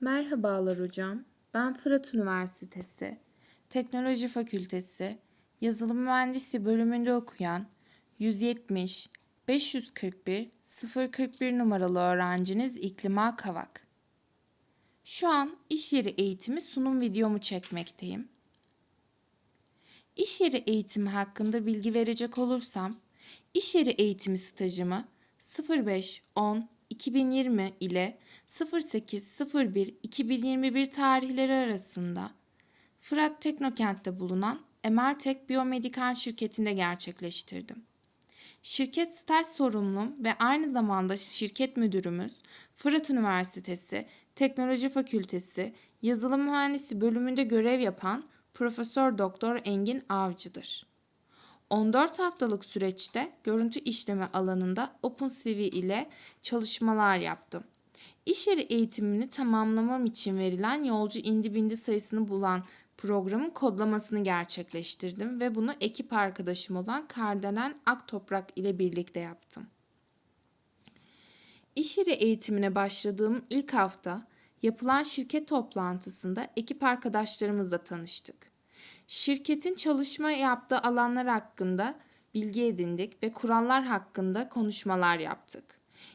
Merhabalar hocam. Ben Fırat Üniversitesi Teknoloji Fakültesi Yazılım Mühendisliği bölümünde okuyan 170 541 041 numaralı öğrenciniz İklima Kavak. Şu an iş yeri eğitimi sunum videomu çekmekteyim. İş yeri eğitimi hakkında bilgi verecek olursam, iş yeri eğitimi stajımı 05-10-2020 ile 08-01-2021 tarihleri arasında Fırat Teknokent'te bulunan Emertek Biyomedikal şirketinde gerçekleştirdim. Şirket staj sorumlum ve aynı zamanda şirket müdürümüz Fırat Üniversitesi Teknoloji Fakültesi Yazılım Mühendisi bölümünde görev yapan Profesör Doktor Engin Avcı'dır. 14 haftalık süreçte görüntü işleme alanında OpenCV ile çalışmalar yaptım. İş yeri eğitimini tamamlamam için verilen yolcu indi bindi sayısını bulan programın kodlamasını gerçekleştirdim ve bunu ekip arkadaşım olan Kardelen Aktoprak ile birlikte yaptım. İş yeri eğitimine başladığım ilk hafta yapılan şirket toplantısında ekip arkadaşlarımızla tanıştık. Şirketin çalışma yaptığı alanlar hakkında bilgi edindik ve kurallar hakkında konuşmalar yaptık.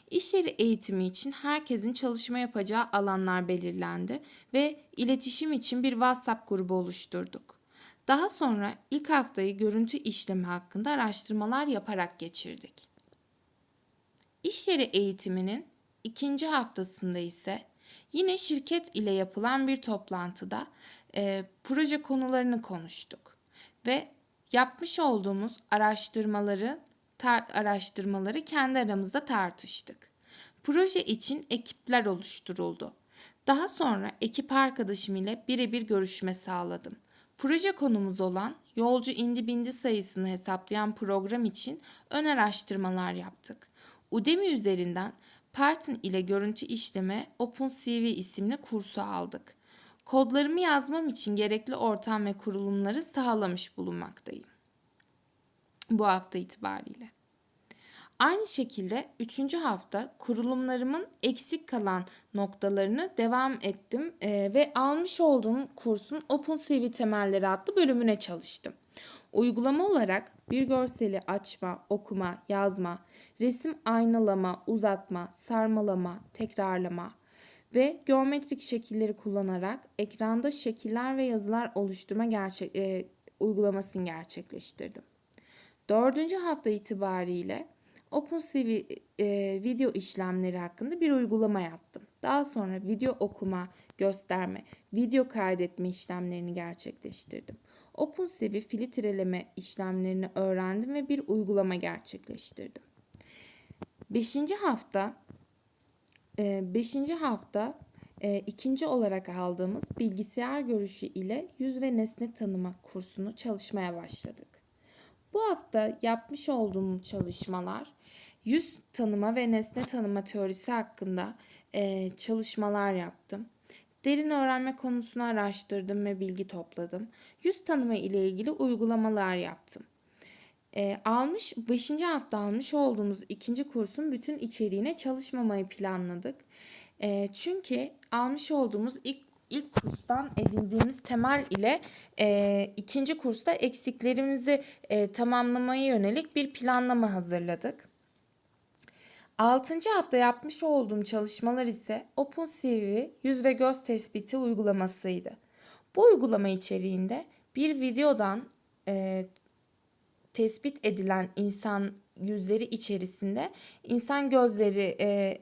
İş yeri eğitimi için herkesin çalışma yapacağı alanlar belirlendi ve iletişim için bir WhatsApp grubu oluşturduk. Daha sonra ilk haftayı görüntü işlemi hakkında araştırmalar yaparak geçirdik. İş yeri eğitiminin ikinci haftasında ise yine şirket ile yapılan bir toplantıda e, proje konularını konuştuk ve yapmış olduğumuz araştırmaları araştırmaları kendi aramızda tartıştık. Proje için ekipler oluşturuldu. Daha sonra ekip arkadaşım ile birebir görüşme sağladım. Proje konumuz olan yolcu indi bindi sayısını hesaplayan program için ön araştırmalar yaptık. Udemy üzerinden Python ile görüntü işleme OpenCV isimli kursu aldık. Kodlarımı yazmam için gerekli ortam ve kurulumları sağlamış bulunmaktayım. Bu hafta itibariyle. Aynı şekilde 3. hafta kurulumlarımın eksik kalan noktalarını devam ettim e, ve almış olduğum kursun OpenCV temelleri adlı bölümüne çalıştım. Uygulama olarak bir görseli açma, okuma, yazma, resim aynalama, uzatma, sarmalama, tekrarlama ve geometrik şekilleri kullanarak ekranda şekiller ve yazılar oluşturma gerçek, e, uygulamasını gerçekleştirdim. Dördüncü hafta itibariyle OpenCV e, video işlemleri hakkında bir uygulama yaptım. Daha sonra video okuma, gösterme, video kaydetme işlemlerini gerçekleştirdim. OpenCV filtreleme işlemlerini öğrendim ve bir uygulama gerçekleştirdim. Beşinci hafta beşinci hafta e, ikinci olarak aldığımız bilgisayar görüşü ile yüz ve nesne tanıma kursunu çalışmaya başladık. Bu hafta yapmış olduğum çalışmalar yüz tanıma ve nesne tanıma teorisi hakkında e, çalışmalar yaptım. Derin öğrenme konusunu araştırdım ve bilgi topladım. Yüz tanıma ile ilgili uygulamalar yaptım. E, almış 5. hafta almış olduğumuz ikinci kursun bütün içeriğine çalışmamayı planladık. E, çünkü almış olduğumuz ilk ilk kurstan edindiğimiz temel ile e, ikinci kursta eksiklerimizi e, tamamlamaya yönelik bir planlama hazırladık. Altıncı hafta yapmış olduğum çalışmalar ise OpenCV yüz ve göz tespiti uygulamasıydı. Bu uygulama içeriğinde bir videodan e, tespit edilen insan yüzleri içerisinde insan gözleri e,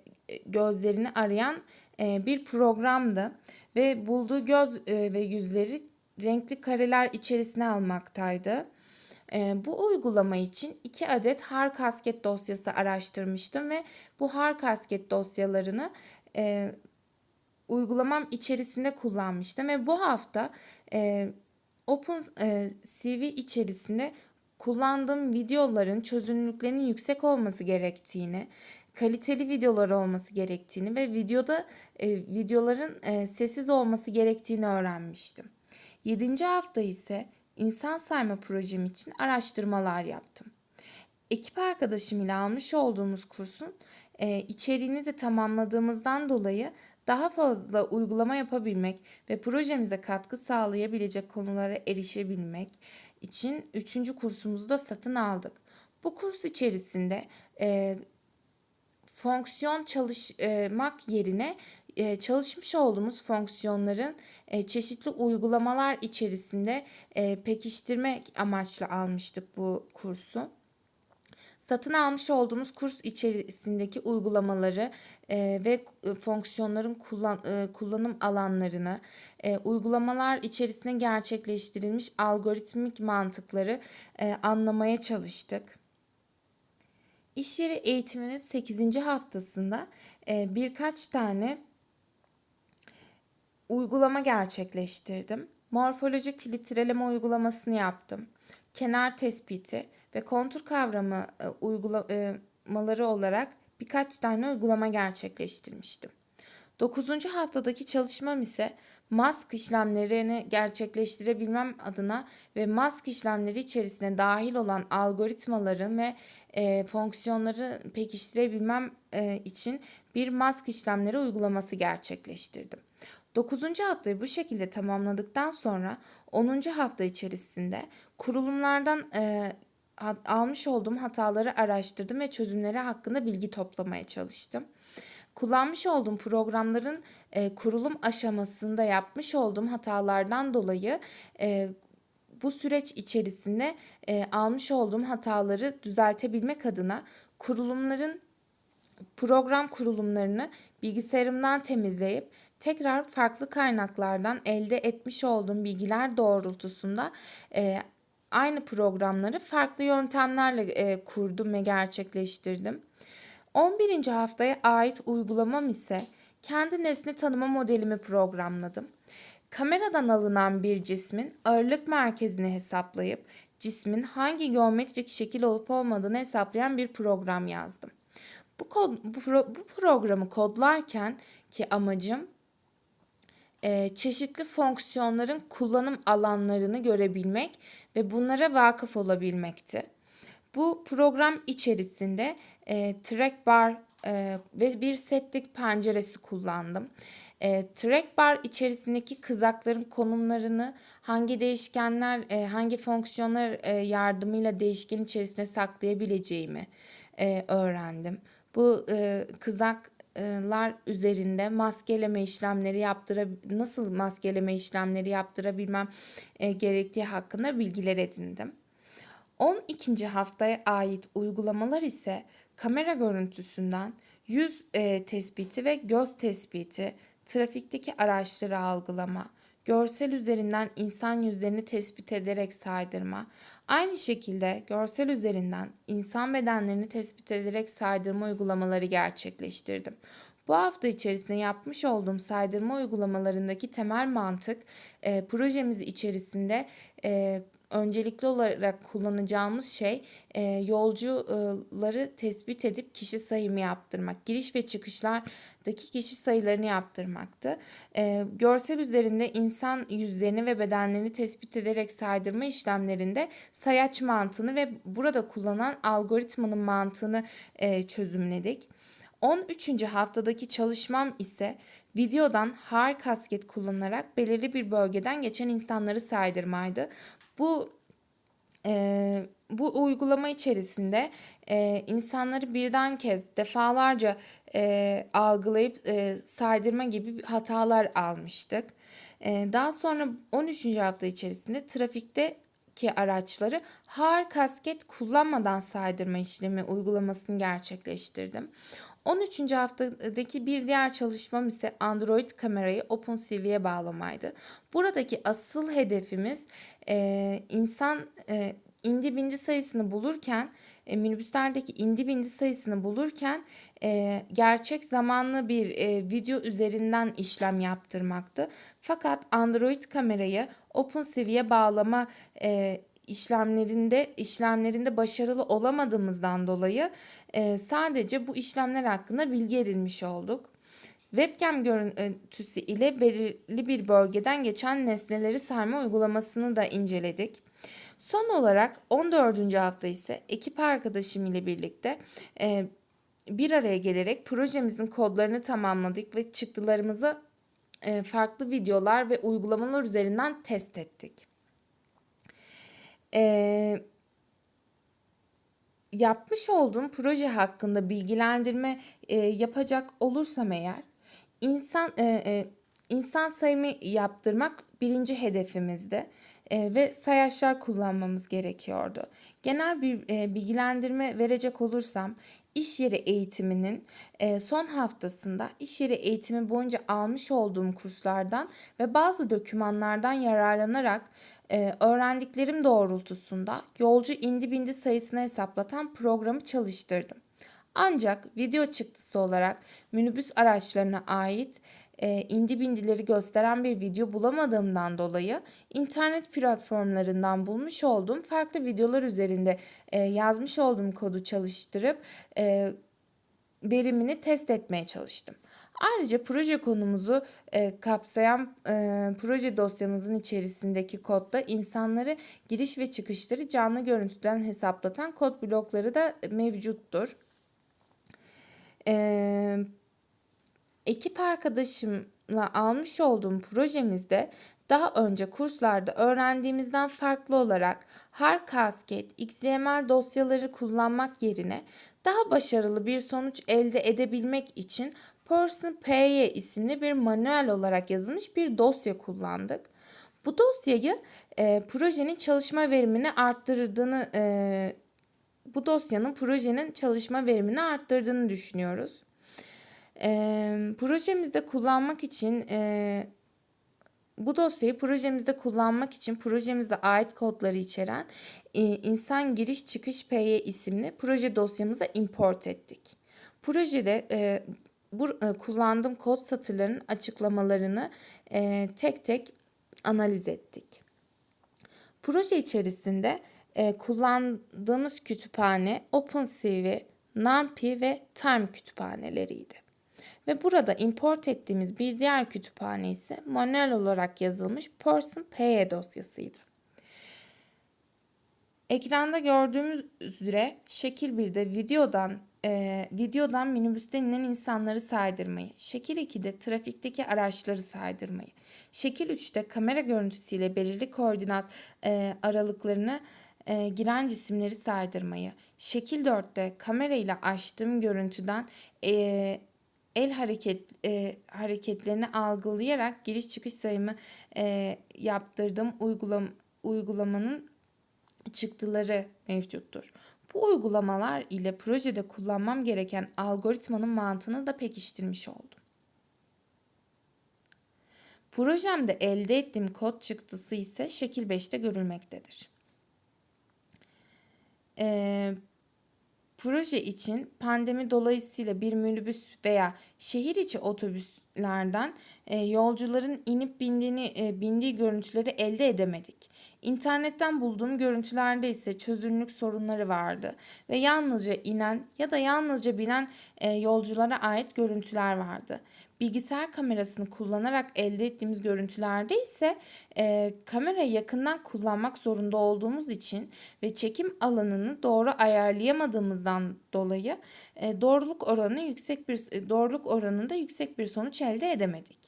gözlerini arayan e, bir programdı ve bulduğu göz e, ve yüzleri renkli kareler içerisine almaktaydı. E, bu uygulama için iki adet har kasket dosyası araştırmıştım ve bu har kasket dosyalarını e, uygulamam içerisinde kullanmıştım ve bu hafta e, Open e, CV içerisinde kullandığım videoların çözünürlüklerinin yüksek olması gerektiğini, kaliteli videolar olması gerektiğini ve videoda e, videoların e, sessiz olması gerektiğini öğrenmiştim. 7. hafta ise insan sayma projem için araştırmalar yaptım. Ekip arkadaşım ile almış olduğumuz kursun e, içeriğini de tamamladığımızdan dolayı daha fazla uygulama yapabilmek ve projemize katkı sağlayabilecek konulara erişebilmek için üçüncü kursumuzu da satın aldık. Bu kurs içerisinde e, fonksiyon çalışmak yerine e, çalışmış olduğumuz fonksiyonların e, çeşitli uygulamalar içerisinde e, pekiştirmek amaçlı almıştık bu kursu. Satın almış olduğumuz kurs içerisindeki uygulamaları e, ve fonksiyonların kullan, e, kullanım alanlarını, e, uygulamalar içerisinde gerçekleştirilmiş algoritmik mantıkları e, anlamaya çalıştık. İş yeri eğitiminin 8. haftasında e, birkaç tane uygulama gerçekleştirdim. Morfolojik filtreleme uygulamasını yaptım. Kenar tespiti ve kontur kavramı e, uygulamaları olarak birkaç tane uygulama gerçekleştirmiştim. 9. haftadaki çalışmam ise mask işlemlerini gerçekleştirebilmem adına ve mask işlemleri içerisine dahil olan algoritmaların ve e, fonksiyonları pekiştirebilmem e, için bir mask işlemleri uygulaması gerçekleştirdim. 9. haftayı bu şekilde tamamladıktan sonra 10. hafta içerisinde kurulumlardan e, almış olduğum hataları araştırdım ve çözümleri hakkında bilgi toplamaya çalıştım. Kullanmış olduğum programların e, kurulum aşamasında yapmış olduğum hatalardan dolayı e, bu süreç içerisinde e, almış olduğum hataları düzeltebilmek adına kurulumların program kurulumlarını bilgisayarımdan temizleyip tekrar farklı kaynaklardan elde etmiş olduğum bilgiler doğrultusunda e, aynı programları farklı yöntemlerle e, kurdum ve gerçekleştirdim. 11. haftaya ait uygulamam ise kendi nesne tanıma modelimi programladım. Kameradan alınan bir cismin ağırlık merkezini hesaplayıp cismin hangi geometrik şekil olup olmadığını hesaplayan bir program yazdım. Bu, kod, bu, bu programı kodlarken ki amacım çeşitli fonksiyonların kullanım alanlarını görebilmek ve bunlara vakıf olabilmekti. Bu program içerisinde e, track bar e, ve bir setlik penceresi kullandım. E, track bar içerisindeki kızakların konumlarını hangi değişkenler, e, hangi fonksiyonlar e, yardımıyla değişken içerisine saklayabileceğimi e, öğrendim. Bu e, kızaklar üzerinde maskeleme işlemleri yaptıra nasıl maskeleme işlemleri yaptırabilmem e, gerektiği hakkında bilgiler edindim. 12. haftaya ait uygulamalar ise kamera görüntüsünden yüz e, tespiti ve göz tespiti, trafikteki araçları algılama, görsel üzerinden insan yüzlerini tespit ederek saydırma, aynı şekilde görsel üzerinden insan bedenlerini tespit ederek saydırma uygulamaları gerçekleştirdim. Bu hafta içerisinde yapmış olduğum saydırma uygulamalarındaki temel mantık e, projemiz içerisinde e, öncelikli olarak kullanacağımız şey e, yolcuları tespit edip kişi sayımı yaptırmak. Giriş ve çıkışlardaki kişi sayılarını yaptırmaktı. E, görsel üzerinde insan yüzlerini ve bedenlerini tespit ederek saydırma işlemlerinde sayaç mantığını ve burada kullanılan algoritmanın mantığını e, çözümledik. 13. haftadaki çalışmam ise videodan har kasket kullanılarak belirli bir bölgeden geçen insanları saydırmaydı. Bu e, bu uygulama içerisinde e, insanları birden kez defalarca e, algılayıp e, saydırma gibi hatalar almıştık. E, daha sonra 13. hafta içerisinde trafikte ki araçları har kasket kullanmadan saydırma işlemi uygulamasını gerçekleştirdim. 13. haftadaki bir diğer çalışmam ise Android kamerayı OpenCV'ye bağlamaydı. Buradaki asıl hedefimiz e, insan e, indi bindi sayısını bulurken e, minibüslerdeki indi bindi sayısını bulurken e, gerçek zamanlı bir e, video üzerinden işlem yaptırmaktı. Fakat Android kamerayı OpenCV'ye bağlama e, işlemlerinde işlemlerinde başarılı olamadığımızdan dolayı e, sadece bu işlemler hakkında bilgi edinmiş olduk. Webcam görüntüsü ile belirli bir bölgeden geçen nesneleri sayma uygulamasını da inceledik. Son olarak 14. hafta ise ekip arkadaşım ile birlikte e, bir araya gelerek projemizin kodlarını tamamladık ve çıktılarımızı e, farklı videolar ve uygulamalar üzerinden test ettik. E, yapmış olduğum proje hakkında bilgilendirme e, yapacak olursam eğer insan e, e, insan sayımı yaptırmak birinci hedefimizdi ve sayaçlar kullanmamız gerekiyordu. Genel bir e, bilgilendirme verecek olursam iş yeri eğitiminin e, son haftasında iş yeri eğitimi boyunca almış olduğum kurslardan ve bazı dokümanlardan yararlanarak e, öğrendiklerim doğrultusunda yolcu indi bindi sayısını hesaplatan programı çalıştırdım. Ancak video çıktısı olarak minibüs araçlarına ait e, indi bindileri gösteren bir video bulamadığımdan dolayı internet platformlarından bulmuş olduğum farklı videolar üzerinde e, yazmış olduğum kodu çalıştırıp e, verimini test etmeye çalıştım. Ayrıca proje konumuzu e, kapsayan e, proje dosyamızın içerisindeki kodda insanları giriş ve çıkışları canlı görüntüden hesaplatan kod blokları da mevcuttur. E, ekip arkadaşımla almış olduğum projemizde daha önce kurslarda öğrendiğimizden farklı olarak har kasket, XML dosyaları kullanmak yerine daha başarılı bir sonuç elde edebilmek için Person PY isimli bir manuel olarak yazılmış bir dosya kullandık. Bu dosyayı e, projenin çalışma verimini arttırdığını e, bu dosyanın projenin çalışma verimini arttırdığını düşünüyoruz. E, projemizde kullanmak için e, bu dosyayı projemizde kullanmak için projemize ait kodları içeren e, insan giriş çıkış PY isimli proje dosyamıza import ettik. Projede e, bu e, kullandığım kod satırlarının açıklamalarını e, tek tek analiz ettik. Proje içerisinde e, kullandığımız kütüphane OpenCV, NumPy ve Time kütüphaneleriydi. Ve burada import ettiğimiz bir diğer kütüphane ise manuel olarak yazılmış Person PY dosyasıydı. Ekranda gördüğümüz üzere şekil 1'de videodan e, videodan minibüsten inen insanları saydırmayı, şekil 2'de trafikteki araçları saydırmayı, şekil 3'te kamera görüntüsüyle belirli koordinat e, aralıklarını e, giren cisimleri saydırmayı, şekil 4'te kamera ile açtığım görüntüden e, el hareket e, hareketlerini algılayarak giriş çıkış sayımı e, yaptırdığım uygulam uygulamanın çıktıları mevcuttur. Bu uygulamalar ile projede kullanmam gereken algoritmanın mantığını da pekiştirmiş oldum. Projemde elde ettiğim kod çıktısı ise şekil 5'te görülmektedir. Ee, proje için pandemi dolayısıyla bir minibüs veya şehir içi otobüslerden e, yolcuların inip bindiğini e, bindiği görüntüleri elde edemedik. İnternetten bulduğum görüntülerde ise çözünürlük sorunları vardı ve yalnızca inen ya da yalnızca binen e, yolculara ait görüntüler vardı. Bilgisayar kamerasını kullanarak elde ettiğimiz görüntülerde ise e, kamerayı yakından kullanmak zorunda olduğumuz için ve çekim alanını doğru ayarlayamadığımızdan dolayı e, doğruluk oranı yüksek bir e, doğruluk oranında yüksek bir sonuç elde edemedik.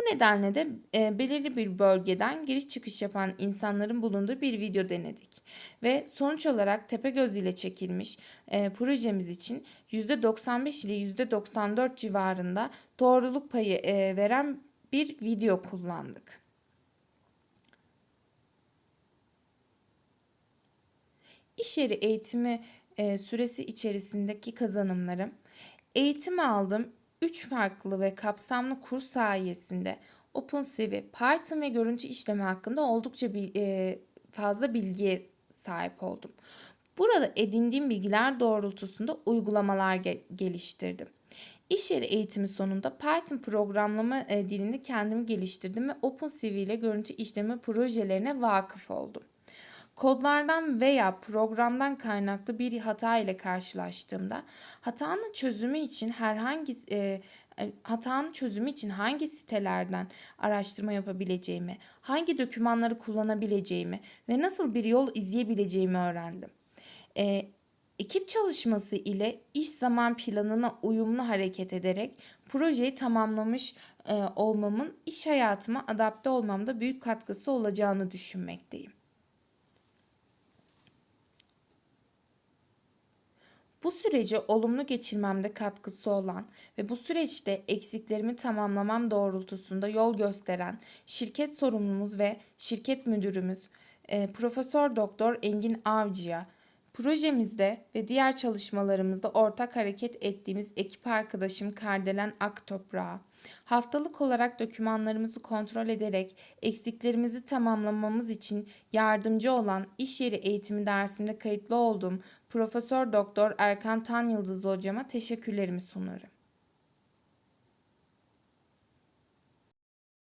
Bu nedenle de e, belirli bir bölgeden giriş çıkış yapan insanların bulunduğu bir video denedik. Ve sonuç olarak Tepegöz ile çekilmiş e, projemiz için %95 ile %94 civarında doğruluk payı e, veren bir video kullandık. İş yeri eğitimi e, süresi içerisindeki kazanımlarım. Eğitim aldım, 3 farklı ve kapsamlı kurs sayesinde OpenCV, Python ve görüntü işleme hakkında oldukça e, fazla bilgiye sahip oldum. Burada edindiğim bilgiler doğrultusunda uygulamalar ge- geliştirdim. İş yeri eğitimi sonunda Python programlama e, dilini kendimi geliştirdim ve OpenCV ile görüntü işleme projelerine vakıf oldum. Kodlardan veya programdan kaynaklı bir hata ile karşılaştığımda hatanın çözümü için herhangi e, e, hatanın çözümü için hangi sitelerden araştırma yapabileceğimi, hangi dokümanları kullanabileceğimi ve nasıl bir yol izleyebileceğimi öğrendim. E, Ekip çalışması ile iş zaman planına uyumlu hareket ederek projeyi tamamlamış e, olmamın iş hayatıma adapte olmamda büyük katkısı olacağını düşünmekteyim. Bu süreci olumlu geçirmemde katkısı olan ve bu süreçte eksiklerimi tamamlamam doğrultusunda yol gösteren şirket sorumlumuz ve şirket müdürümüz e, Profesör Doktor Engin Avcı'ya, projemizde ve diğer çalışmalarımızda ortak hareket ettiğimiz ekip arkadaşım Kardelen Aktoprak'a, haftalık olarak dokümanlarımızı kontrol ederek eksiklerimizi tamamlamamız için yardımcı olan iş yeri eğitimi dersinde kayıtlı olduğum Profesör Doktor Erkan Tan Yıldız hocama teşekkürlerimi sunarım.